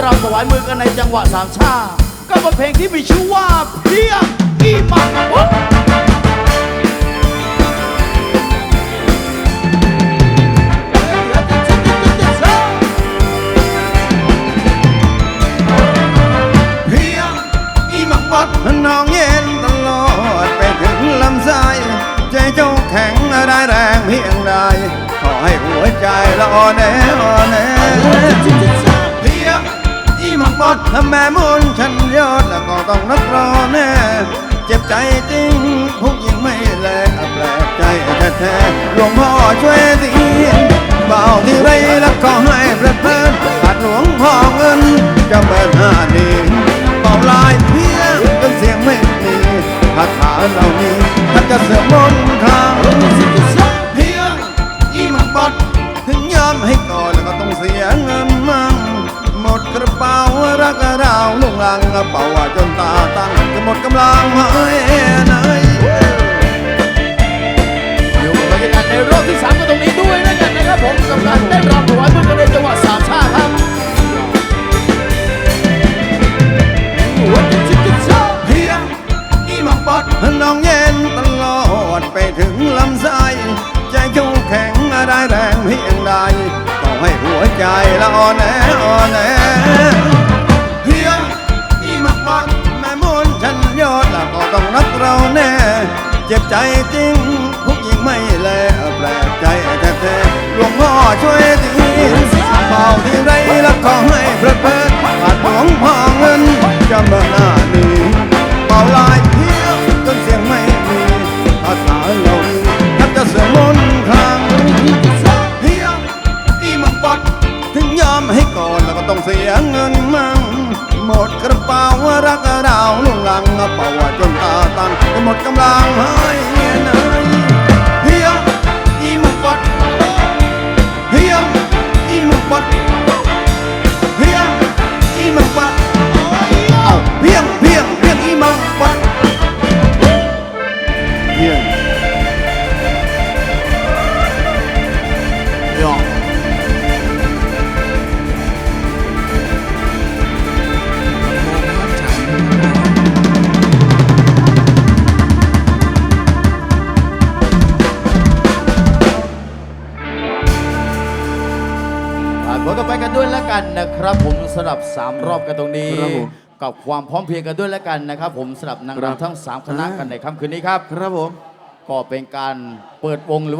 เรำถวายมือกันในจังหวะสามชาก็เป็นเพลงที่มีชื่อว่าเพียงอีมังวะเพียงอีมักบดน้องเย็นตลอดไปถึงลำไส้ใจเจ้าแข็งได้แรงเพียงใดขอให้หัวใจละอ่อนแออ่อนแอ บดถ้าแม่มุนฉันยอดแล้วก็ต้องนักรอแน่เจ็บใจจริงผู้หญิงไม่แลแปลกใจแท้ๆหลวงพ่อช่วยทีเบาที่ไรแล้วก็ให้เพลิดเพลินขาดหลวงพ่อเงินจะเบิดห้าดีเบาลายเพียงจนเสียงไม่มีคาถาเหล่านี้ถ้าจะเสื่อมมนต์คลางเพียงอีหมักบดถึงยอมให้ก่อนแล้วก็ต้องเสียเงินมั่งหมดกระเป๋า รักเราลุงลังกระเป๋าว่าจนตาตั้งจะหมดกำลังหายไหนอยู่กับบรรยากาศในรอบที่สามก็ตรงนี้ด้วยนะกันนะครับผมกับการเต้นรำถวายมือกันในจังหวะสามชาครับเพียงอีหมักบดน้องเย็นตลอดไปถึงลำไส้ใจเจ้าแข็งได้แรงเพียงใดต่อให้หัวใจละอ่อนแออ่อนแอ เจ็บใจจริง ยเงินมั่งหมดกระเป๋ารักเราลุงลังกระเป๋าจนตาตั้งหมดกำลังหายไหนเพียอีมังบดเพียอีมังบดเพียอีมังบดเอาเพียงเพียงเพียงอีมังบดเพียง กันด้วยแล้วกันนะครับ ผมสลับสามรอบกันตรงนี้ ครับผมกับความพร้อมเพรียงกันด้วยแล้วกันนะครับ ผมสลับนางครับรำทั้งสามคณะอ่ากันในค่ำคืนนี้ครับ ครับผม ก็เป็นการเปิดวงหรือ